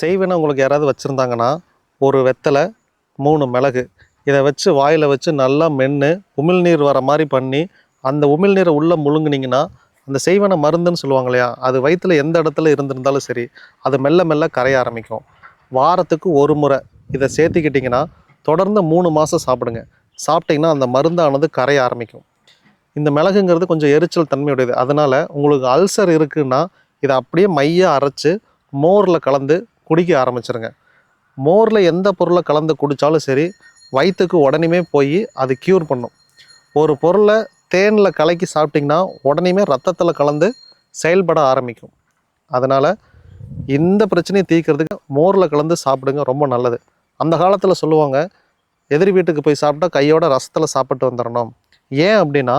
செய்வேன்னு உங்களுக்கு யாராவது வச்சுருந்தாங்கன்னா ஒரு வெத்தலை மூணு மிளகு இதை வச்சு வாயில் வச்சு நல்லா மென்று உமிழ்நீர் வர மாதிரி பண்ணி அந்த உமிழ்நீரை உள்ளே முழுங்குனீங்கன்னா அந்த செய்வன மருந்துன்னு சொல்லுவாங்க இல்லையா அது வயிற்றில் எந்த இடத்துல இருந்திருந்தாலும் சரி அது மெல்ல மெல்ல கரைய ஆரம்பிக்கும். வாரத்துக்கு ஒரு முறை இதை சேர்த்துக்கிட்டிங்கன்னா தொடர்ந்து மூணு மாதம் சாப்பிடுங்க. சாப்பிட்டிங்கன்னா அந்த மருந்தானது கரைய ஆரம்பிக்கும். இந்த மிளகுங்கிறது கொஞ்சம் எரிச்சல் தன்மையுடையது. அதனால் உங்களுக்கு அல்சர் இருக்குன்னா இதை அப்படியே மையாக அரைச்சி மோரில் கலந்து குடிக்க ஆரம்பிச்சிருங்க. மோரில் எந்த பொருளை கலந்து குடித்தாலும் சரி வயிற்றுக்கு உடனேமே போய் அது க்யூர் பண்ணும். ஒரு பொருளை தேனில் கலக்கி சாப்பிட்டிங்கன்னா உடனேமே ரத்தத்தில் கலந்து செயல்பட ஆரம்பிக்கும். அதனால் இந்த பிரச்சனையை தீர்க்கிறதுக்கு மோரில் கலந்து சாப்பிடுங்க ரொம்ப நல்லது. அந்த காலத்தில் சொல்லுவாங்க எதிரி வீட்டுக்கு போய் சாப்பிட்டா கையோட ரசத்தில் சாப்பிட்டு வந்துடணும் ஏன் அப்படின்னா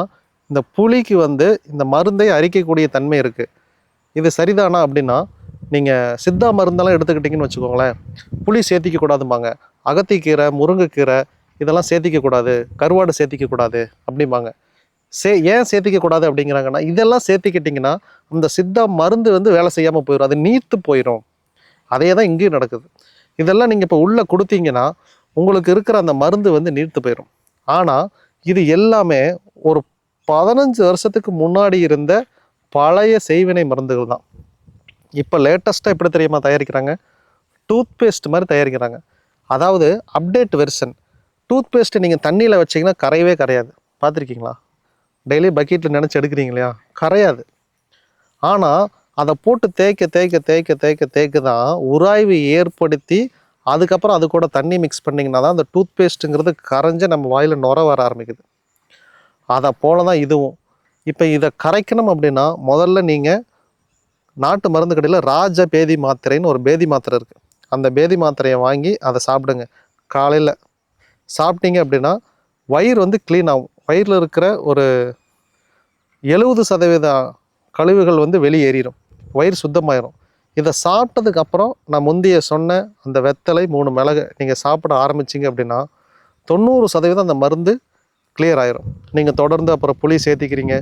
இந்த புளிக்கு வந்து இந்த மருந்தை அரிக்கக்கூடிய தன்மை இருக்குது இது சரிதானா அப்படின்னா நீங்கள் சித்தா மருந்தெல்லாம் எடுத்துக்கிட்டிங்கன்னு வச்சுக்கோங்களேன் புளி சேர்த்திக்க கூடாதும்பாங்க. அகத்திக்கீரை முருங்கைக்கீரை இதெல்லாம் சேர்த்திக்க கூடாது. கருவாடு சேர்த்திக்க கூடாது அப்படிம்பாங்க. சே ஏன் சேர்த்திக்க கூடாது அப்படிங்கிறாங்கன்னா இதெல்லாம் சேர்த்திக்கிட்டிங்கன்னா அந்த சித்தா மருந்து வந்து வேலை செய்யாமல் போயிடும் அது நீர்த்து போயிடும் அதே தான் இங்கேயும் நடக்குது. இதெல்லாம் நீங்கள் இப்போ உள்ளே கொடுத்தீங்கன்னா உங்களுக்கு இருக்கிற அந்த மருந்து வந்து நீர்த்து போயிடும் ஆனால் இது எல்லாமே ஒரு பதினஞ்சு வருஷத்துக்கு முன்னாடி இருந்த பழைய செய்வினை மருந்துகள் தான். இப்போ லேட்டஸ்ட்டாக எப்படி தெரியுமா தயாரிக்கிறாங்க? டூத் பேஸ்ட் மாதிரி தயாரிக்கிறாங்க. அதாவது அப்டேட் வெர்ஷன் டூத் பேஸ்ட்டு நீங்கள் தண்ணியில் வச்சீங்கன்னா கரையவே கரையாது. பார்த்துருக்கீங்களா? டெய்லி பக்கெட்டில் நினச்சி எடுக்கிறீங்க இல்லையா? கரையாது. ஆனால் அதை போட்டு தேய்க்க தேய்க்க தேய்க்க தேய்க்க தேய்க்க தான் உராய்வு ஏற்படுத்தி அதுக்கப்புறம் அது கூட தண்ணி மிக்ஸ் பண்ணிங்கன்னா தான் அந்த டூத் பேஸ்ட்டுங்கிறது கரைஞ்சு நம்ம வாயில் நுர வர ஆரம்பிக்குது. அதை போல தான் இதுவும். இப்போ இதை கரைக்கணும் அப்படின்னா முதல்ல நீங்கள் நாட்டு மருந்து கடையில் ராஜ பேதி மாத்திரைன்னு ஒரு பேதி மாத்திரை இருக்குது அந்த பேதி மாத்திரையை வாங்கி அதை சாப்பிடுங்க. காலையில் சாப்பிட்டீங்க அப்படின்னா வயிறு வந்து க்ளீன் ஆகும். வயிறில் இருக்கிற ஒரு எழுபது சதவீத கழிவுகள் வந்து வெளியேறிடும் வயிறு சுத்தமாயிரும். இதை சாப்பிட்டதுக்கப்புறம் நான் முந்தைய சொன்ன அந்த வெத்தலை மூணு மிளகு நீங்கள் சாப்பிட ஆரம்பிச்சிங்க அப்படின்னா தொண்ணூறு சதவீதம் அந்த மருந்து கிளியர் ஆயிரும். நீங்கள் தொடர்ந்து அப்புறம் புளி சேர்த்திக்கிறீங்க.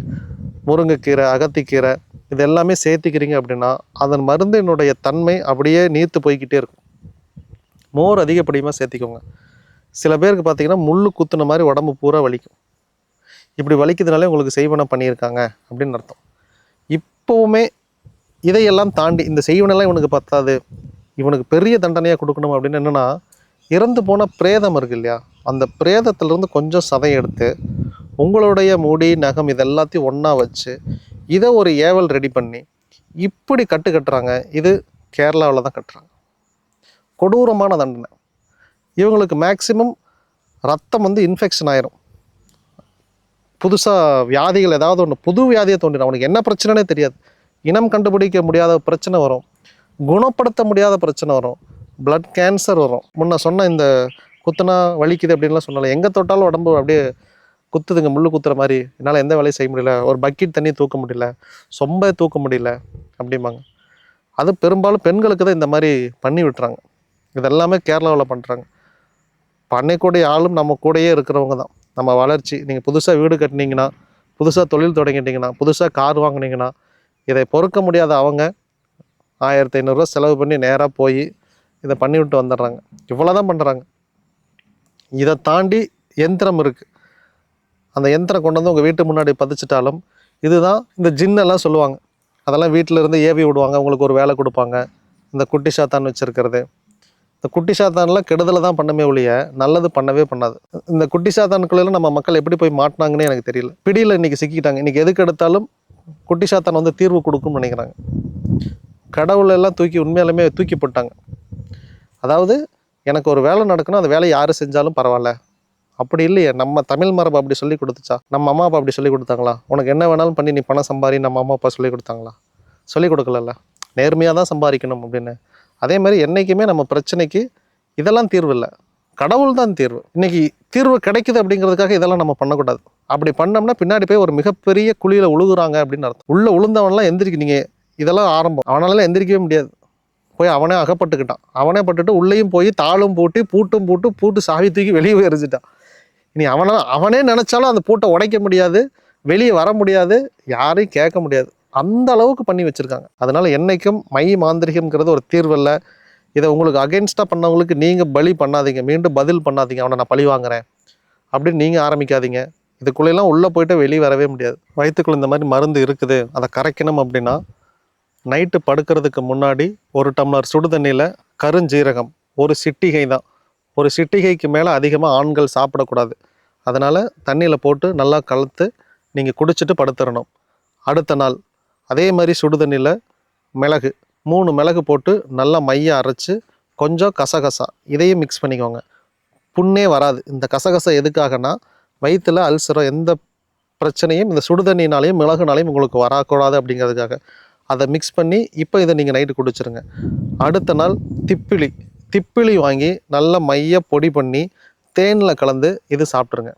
முருங்கைக்கீரை அகத்திக்கீரை இது எல்லாமே சேர்த்திக்கிறீங்க அப்படின்னா அதன் மருந்தினுடைய தன்மை அப்படியே நீர்த்து போய்க்கிட்டே இருக்கும். மோர் அதிகப்படியமாக சேர்த்திக்கோங்க. சில பேருக்கு பார்த்தீங்கன்னா முள் குத்துன மாதிரி உடம்பு பூரா வலிக்கும். இப்படி வலிக்கிறதுனாலே உங்களுக்கு செய்வனம் பண்ணியிருக்காங்க அப்படின்னு அர்த்தம். இப்போவுமே இதையெல்லாம் தாண்டி இந்த செய்வனெல்லாம் இவனுக்கு பத்தாது. இவனுக்கு பெரிய தண்டனையாக கொடுக்கணும் அப்படின்னு என்னென்னா இறந்து போன பிரேதம் இருக்கு இல்லையா? அந்த பிரேதத்திலிருந்து கொஞ்சம் சதையை எடுத்து உங்களுடைய முடி நகம் இது எல்லாத்தையும் ஒன்றா வச்சு இதை ஒரு ஏவல் ரெடி பண்ணி இப்படி கட்டு கட்டுறாங்க. இது கேரளாவில் தான் கட்டுறாங்க. கொடூரமான தண்டனை. இவங்களுக்கு மேக்சிமம் ரத்தம் வந்து இன்ஃபெக்ஷன் ஆயிரும். புதுசாக வியாதிகள் ஏதாவது ஒன்று புது வியாதியை தோண்டிடும். அவனுக்கு என்ன பிரச்சனைனே தெரியாது. இனம் கண்டுபிடிக்க முடியாத பிரச்சனை வரும். குணப்படுத்த முடியாத பிரச்சனை வரும். பிளட் கேன்சர் வரும். முன்ன சொன்ன இந்த குத்துனா வலிக்குது அப்படின்லாம் சொன்னால எங்கே தொட்டாலும் உடம்பு அப்படியே குத்துதுங்க முள் குத்துற மாதிரி. என்னால் எந்த வேலையும் செய்ய முடியல. ஒரு பக்கெட் தண்ணி தூக்க முடியல. சொம்ப தூக்க முடியல அப்படிம்பாங்க. அது பெரும்பாலும் பெண்களுக்கு தான் இந்த மாதிரி பண்ணி விட்டுறாங்க. இதெல்லாமே கேரளாவில் பண்ணுறாங்க பண்ணக்கூடிய ஆளும் நம்ம கூடயே இருக்கிறவங்க தான். நம்ம வளர்ச்சி நீங்கள் புதுசாக வீடு கட்டினீங்கன்னா புதுசாக தொழில் தொடங்கிட்டீங்கன்னா புதுசாக கார் வாங்கினீங்கன்னா இதை பொறுக்க முடியாத அவங்க ஆயிரத்தி ஐநூறுரூவா செலவு பண்ணி நேராக போய் இதை பண்ணி விட்டு வந்துடுறாங்க. இவ்வளோ தான் பண்ணுறாங்க இதை தாண்டி எந்திரம் இருக்குது அந்த யந்திரம் கொண்டு வந்து உங்கள் வீட்டு முன்னாடி பதிச்சிட்டாலும் இதுதான் இந்த ஜின்னெல்லாம் சொல்லுவாங்க. அதெல்லாம் வீட்டில் இருந்து ஏவி விடுவாங்க. உங்களுக்கு ஒரு வேலை கொடுப்பாங்க. இந்த குட்டி சாத்தான் வச்சுருக்கிறது. இந்த குட்டி சாத்தான்லாம் கெடுதலை தான் பண்ணமே ஒழிய நல்லது பண்ணவே பண்ணாது. இந்த குட்டி சாத்தானுக்குள்ள நம்ம மக்கள் எப்படி போய் மாட்டினாங்கன்னு எனக்கு தெரியல. பிடியில் இன்றைக்கி சிக்கிட்டாங்க. இன்றைக்கி எதுக்கு எடுத்தாலும் குட்டி சாத்தான் வந்து தீர்வு கொடுக்கும்னு நினைக்கிறாங்க. கடவுளெல்லாம் தூக்கி உண்மையாலுமே தூக்கி போட்டாங்க. அதாவது எனக்கு ஒரு வேலை நடக்கணும். அந்த வேலை யார் செஞ்சாலும் பரவாயில்ல. அப்படி இல்லையே. நம்ம தமிழ் மரபு அப்படி சொல்லி கொடுத்துச்சா? நம்ம அம்மா அப்பா அப்படி சொல்லி கொடுத்தாங்களா? உனக்கு என்ன வேணாலும் பண்ணி நீ பணம் சம்பாரி நம்ம அம்மா அப்பா சொல்லி கொடுத்தாங்களா? சொல்லி கொடுக்கலல்ல? நேர்மையாக தான் சம்பாதிக்கணும் அப்படின்னு. அதே மாதிரி என்றைக்குமே நம்ம பிரச்சனைக்கு இதெல்லாம் தீர்வு இல்லை. கடவுள் தான் தீர்வு. இன்றைக்கி தீர்வு கிடைக்குது அப்படிங்கிறதுக்காக இதெல்லாம் நம்ம பண்ணக்கூடாது. அப்படி பண்ணோம்னா பின்னாடி போய் ஒரு மிகப்பெரிய குழியில் உழுகுறாங்க அப்படின்னு அர்த்தம். உள்ளே உளுந்தவன்லாம் எந்திரிக்க நீங்கள் இதெல்லாம் ஆரம்பம். அவனால எந்திரிக்கவே முடியாது. போய் அவனே அகப்பட்டுக்கிட்டான். அவனே பட்டுட்டு உள்ளேயும் போய் தாளும் போட்டு பூட்டும் போட்டு பூட்டு சாவி தூக்கி வெளியே போய் எரிஞ்சிட்டான். இனி அவனை அவனே நினச்சாலும் அந்த பூட்டை உடைக்க முடியாது வெளியே வர முடியாது யாரையும் கேட்க முடியாது. அந்த அளவுக்கு பண்ணி வச்சுருக்காங்க. அதனால் என்றைக்கும் மை மாந்திரிகம்ங்கிறது ஒரு தீர்வு இல்லை இதை உங்களுக்கு அகென்ஸ்டாக பண்ணவங்களுக்கு நீங்கள் பலி பண்ணாதீங்க. மீண்டும் பதில் பண்ணாதீங்க. அவனை நான் பழி வாங்குறேன். அப்படின்னு நீங்கள் ஆரம்பிக்காதீங்க. இதுக்குள்ளெல்லாம் உள்ளே போயிட்டு வெளியே வரவே முடியாது. வயிற்றுக்குள்ள இந்த மாதிரி மருந்து இருக்குது. அதை கரைக்கணும் அப்படின்னா நைட்டு படுக்கிறதுக்கு முன்னாடி ஒரு டம்ளர் சுடு தண்ணியில் கருஞ்சீரகம் ஒரு சிட்டிகை தான். ஒரு சிட்டிகைக்கு மேலே அதிகமாக ஆண்கள் சாப்பிடக்கூடாது. அதனால் தண்ணியில் போட்டு நல்லா கலத்து நீங்கள் குடிச்சிட்டு படுத்துடணும் அடுத்த நாள் அதே மாதிரி சுடு தண்ணியில் மிளகு மூணு மிளகு போட்டு நல்லா மைய அரைச்சி கொஞ்சம் கசகசா இதையும் மிக்ஸ் பண்ணிக்கோங்க. புண்ணே வராது. இந்த கசகசா எதுக்காகனா வயிற்றில் அல்சரோ எந்த பிரச்சனையும் இந்த சுடுதண்ணினாலையும் மிளகுனாலையும் உங்களுக்கு வரக்கூடாது அப்படிங்கிறதுக்காக. அதை மிக்ஸ் பண்ணி இப்போ இதை நீங்கள் நைட்டு குடிச்சிருங்க. அடுத்த நாள் திப்பிலி. திப்பிலி வாங்கி நல்லா மைய பொடி பண்ணி தேனில் கலந்து இது சாப்பிட்ருங்க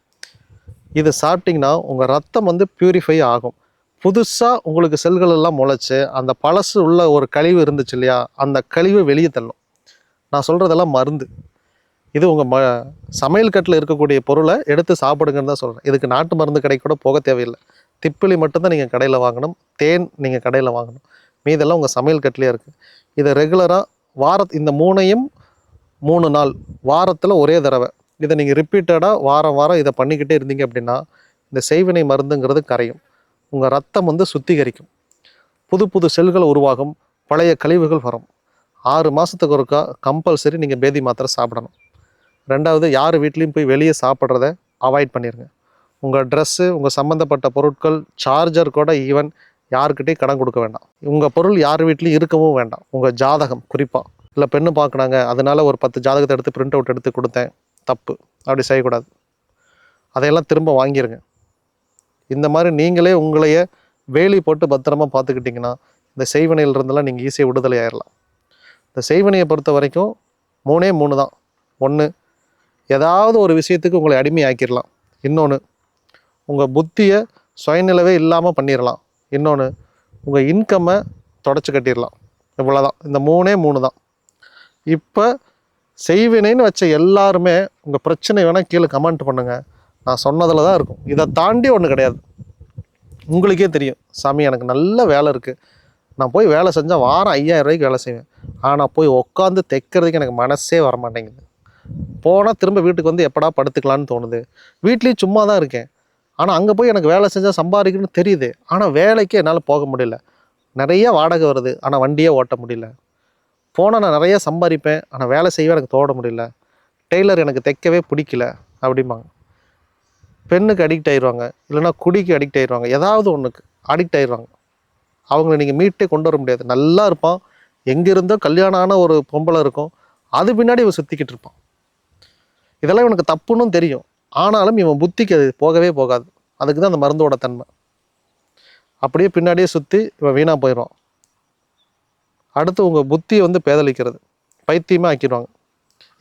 இது சாப்பிட்டிங்கன்னா உங்கள் ரத்தம் வந்து பியூரிஃபை ஆகும். புதுசாக உங்களுக்கு செல்கள் எல்லாம் முளைச்சி அந்த பழசு உள்ள ஒரு கழிவு இருந்துச்சு இல்லையா அந்த கழிவு வெளியே தள்ளும். நான் சொல்கிறதெல்லாம் மருந்து. இது உங்கள் ம சமையல் கட்டில் இருக்கக்கூடிய பொருளை எடுத்து சாப்பிடுங்கன்னு தான் சொல்கிறேன் இதுக்கு நாட்டு மருந்து கடை கூட போக தேவையில்லை. திப்பிலி மட்டும்தான் நீங்கள் கடையில் வாங்கணும். தேன் நீங்கள் கடையில் வாங்கணும். மீதெல்லாம் உங்கள் சமையல் கட்டிலே இருக்குது இதை ரெகுலராக வார இந்த மூணையும் மூணு நாள் வாரத்தில் ஒரே தடவை. இதை நீங்கள் ரிப்பீட்டடாக வாரம் வாரம் இதை பண்ணிக்கிட்டே இருந்தீங்க அப்படின்னா இந்த செய்வினை மருந்துங்கிறது கரையும். உங்கள் ரத்தம் வந்து சுத்திகரிக்கும். புது புது செல்கள் உருவாகும் பழைய கழிவுகள் வரும். ஆறு மாதத்துக்கு ஒருக்கா கம்பல்சரி நீங்கள் பேதி மாத்திரை சாப்பிடணும். ரெண்டாவது யார் வீட்லேயும் போய் வெளியே சாப்பிட்றத அவாய்ட் பண்ணிடுங்க உங்கள் ட்ரெஸ்ஸு உங்கள் சம்மந்தப்பட்ட பொருட்கள் சார்ஜர் கூட ஈவன் யாருக்கிட்டேயும் கடன் கொடுக்க வேண்டாம். உங்கள் பொருள் யார் வீட்லேயும் இருக்கவும் வேண்டாம். உங்கள் ஜாதகம் குறிப்பாக இல்லை பெண்ணு பார்க்குறாங்க அதனால் ஒரு பத்து ஜாதகத்தை எடுத்து பிரிண்ட் அவுட் எடுத்து கொடுத்தேன். தப்பு. அப்படி செய்யக்கூடாது. அதையெல்லாம் திரும்ப வாங்கிடுங்க இந்த மாதிரி நீங்களே உங்களையே வேலி போட்டு பத்திரமா பார்த்துக்கிட்டிங்கன்னா இந்த செய்வினையிலிருந்தெல்லாம் நீங்கள் ஈஸியாக விடுதலை ஆயிடலாம் இந்த செய்வினையை பொறுத்த வரைக்கும் மூணே மூணு தான். ஒன்று ஏதாவது ஒரு விஷயத்துக்கு உங்களை அடிமையாக்கிடலாம் இன்னொன்று உங்கள் புத்தியை சுயநிலவே இல்லாமல் பண்ணிடலாம் இன்னொன்று உங்கள் இன்கம்மை தொடச்சி கட்டிடலாம் இவ்வளோதான் இந்த மூணே மூணு தான். இப்போ செய்வினைன்னு வச்ச எல்லாருமே உங்கள் பிரச்சனை வேணால் கீழே கமெண்ட் பண்ணுங்கள் நான் சொன்னதில் தான் இருக்கும். இதை தாண்டி ஒன்று கிடையாது. உங்களுக்கே தெரியும். சாமி எனக்கு நல்ல வேலை இருக்குது நான் போய் வேலை செஞ்சால் வாரம் ஐயாயிரம் ரூபாய்க்கு வேலை செய்வேன். ஆனால் போய் உட்காந்து தைக்கிறதுக்கு எனக்கு மனசே வர மாட்டேங்குது போனால் திரும்ப வீட்டுக்கு வந்து எப்படா படுத்துக்கலான்னு தோணுது. வீட்லேயும் சும்மா தான் இருக்கேன். ஆனால் அங்கே போய் எனக்கு வேலை செஞ்சால் சம்பாதிக்கணும்னு தெரியுது. ஆனால் வேலைக்கு என்னால் போக முடியல. நிறைய வாடகை வருது. ஆனால் வண்டியே ஓட்ட முடியல. போனால் நான் நிறைய சம்பாதிப்பேன். ஆனால் வேலை செய்ய எனக்கு தோட முடியல. டெய்லர் எனக்கு தைக்கவே பிடிக்கல அப்படிம்பாங்க. பெண்ணுக்கு அடிக்ட் ஆயிடுவாங்க இல்லைன்னா குடிக்கு அடிக்ட் ஆயிடுவாங்க ஏதாவது ஒன்றுக்கு அடிக்ட் ஆயிடுவாங்க அவங்கள நீங்கள் மீட்டே கொண்டு வர முடியாது. நல்லா இருப்பான். எங்கே இருந்தோ கல்யாணம் ஆன ஒரு பொம்பளை இருக்கும். அது பின்னாடி இவன் சுற்றிக்கிட்டு இருப்பான். இதெல்லாம் இவனுக்கு தப்புன்னு தெரியும். ஆனாலும் இவன் புத்திக்கு அது போகவே போகாது. அதுக்கு தான் அந்த மருந்தோட தன்மை. அப்படியே பின்னாடியே சுற்றி இவன் வீணாக போயிடுவான். அடுத்து உங்கள் புத்தியை வந்து பேதலிக்கிறது. பைத்தியமாக ஆக்கிடுவாங்க.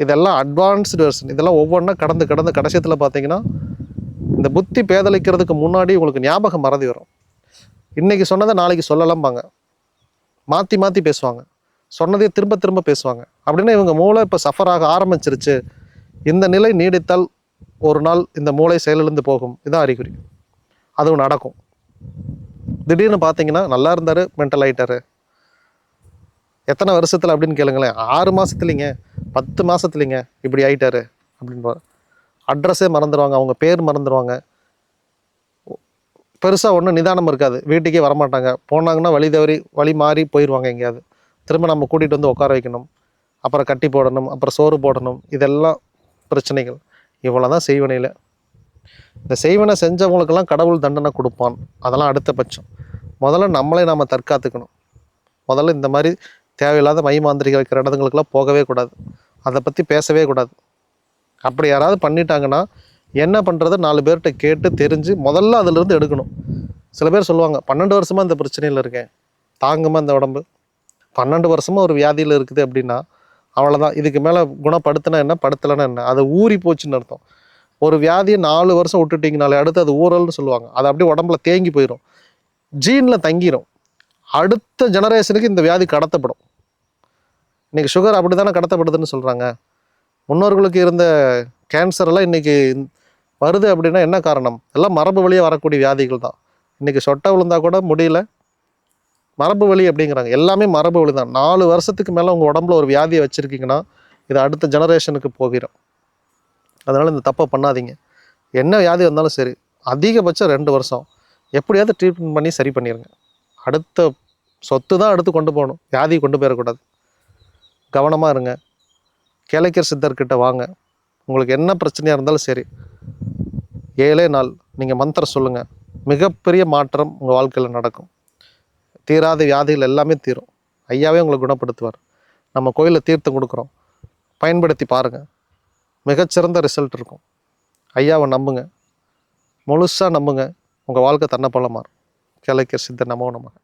இதெல்லாம் அட்வான்ஸ்டு வெர்ஷன் இதெல்லாம் ஒவ்வொன்றா கடந்து கடந்து கடைசியத்தில் பார்த்தீங்கன்னா இந்த புத்தி பேதலிக்கிறதுக்கு முன்னாடி உங்களுக்கு ஞாபகம் மறதி வரும். இன்றைக்கி சொன்னதை நாளைக்கு சொல்லலாம்பாங்க. மாற்றி மாற்றி பேசுவாங்க. சொன்னதையே திரும்ப திரும்ப பேசுவாங்க. அப்படின்னா இவங்க மூளை இப்போ சஃபர் ஆக ஆரம்பிச்சிருச்சு. இந்த நிலை நீடித்தால் ஒரு நாள் இந்த மூளை செயலிழந்து போகும். இதான் அறிகுறி. அதுவும் நடக்கும். திடீர்னு பார்த்தீங்கன்னா நல்லா இருந்தார் மென்டல் ஆகிட்டார் எத்தனை வருஷத்தில் அப்படின்னு கேளுங்களேன். ஆறு மாதத்துலிங்க பத்து மாதத்துலிங்க இப்படி ஆகிட்டாரு அப்படின்பார் அட்ரஸே மறந்துடுவாங்க அவங்க பேர் மறந்துடுவாங்க பெருசாக ஒன்றும் நிதானம் இருக்காது. வீட்டுக்கே வரமாட்டாங்க. போனாங்கன்னா வழி தவறி வழி மாறி போயிடுவாங்க எங்கேயாவது. திரும்ப நம்ம கூட்டிகிட்டு வந்து உட்கார வைக்கணும். அப்புறம் கட்டி போடணும் அப்புறம் சோறு போடணும். இதெல்லாம் பிரச்சனைகள். இவ்வளோ தான் செய்வனையில். இந்த செய்வனை செஞ்சவங்களுக்கெல்லாம் கடவுள் தண்டனை கொடுப்பான். அதெல்லாம் அடுத்த பட்சம். முதல்ல நம்மளே நாம் தற்காத்துக்கணும். முதல்ல இந்த மாதிரி தேவையில்லாத மைமாந்திரிகள் இருக்கிற வைக்கிற இடத்துங்களுக்கெல்லாம் போகவே கூடாது. அதை பற்றி பேசவே கூடாது. அப்படி யாராவது பண்ணிட்டாங்கன்னா என்ன பண்ணுறது நாலு பேர்கிட்ட கேட்டு தெரிஞ்சு முதல்ல அதிலிருந்து எடுக்கணும். சில பேர் சொல்லுவாங்க பன்னெண்டு வருஷமாக இந்த பிரச்சனையில் இருக்கேன். தாங்குமா இந்த உடம்பு? பன்னெண்டு வருஷமாக ஒரு வியாதியில் இருக்குது அப்படின்னா அவ்வளோதான் இதுக்கு மேலே குணப்படுத்தினா என்ன படுத்தலைன்னா என்ன? அது ஊறி போச்சுன்னு அர்த்தம். ஒரு வியாதியை நாலு வருஷம் விட்டுட்டிங்கனாலே அடுத்து அது ஊறல்னு சொல்லுவாங்க. அது அப்படியே உடம்புல தேங்கி போயிடும் ஜீனில் தங்கிரும். அடுத்த ஜெனரேஷனுக்கு இந்த வியாதி கடத்தப்படும். இன்றைக்கி சுகர் அப்படி தானே கடத்தப்படுதுன்னு சொல்கிறாங்க முன்னோர்களுக்கு இருந்த கேன்சரெல்லாம் இன்றைக்கி வருது அப்படின்னா என்ன காரணம்? எல்லாம் மரபு வழியாக வரக்கூடிய வியாதிகள் தான். இன்றைக்கி சொட்டை விழுந்தா கூட முடியல. மரபு வழி அப்படிங்கிறாங்க. எல்லாமே மரபு வழி தான். நாலு வருஷத்துக்கு மேலே உங்கள் உடம்புல ஒரு வியாதியை வச்சுருக்கீங்கன்னா இது அடுத்த ஜெனரேஷனுக்கு போகிறோம் அதனால் இந்த தப்பை பண்ணாதீங்க. என்ன வியாதி வந்தாலும் சரி அதிகபட்சம் ரெண்டு வருஷம். எப்படியாவது ட்ரீட்மெண்ட் பண்ணி சரி பண்ணிடுங்க அடுத்த சொத்து தான் அடுத்து கொண்டு போகணும். வியாதி கொண்டு போயிடக்கூடாது. கவனமாக இருங்க. கேளைக்கர் சித்தர்கிட்ட வாங்க. உங்களுக்கு என்ன பிரச்சனையாக இருந்தாலும் சரி. ஏழே நாள் நீங்கள் மந்திரம் சொல்லுங்கள் மிகப்பெரிய மாற்றம் உங்கள் வாழ்க்கையில் நடக்கும். தீராத வியாதிகள் எல்லாமே தீரும். ஐயாவே உங்களை குணப்படுத்துவார். நம்ம கோயிலில் தீர்த்தம் கொடுக்குறோம். பயன்படுத்தி பாருங்கள் மிகச்சிறந்த ரிசல்ட் இருக்கும். ஐயாவை நம்புங்க. முழுசாக நம்புங்க. உங்கள் வாழ்க்கை தன்னை போல மாறும் கிழக்கர் சித்தர் நமோ நமக.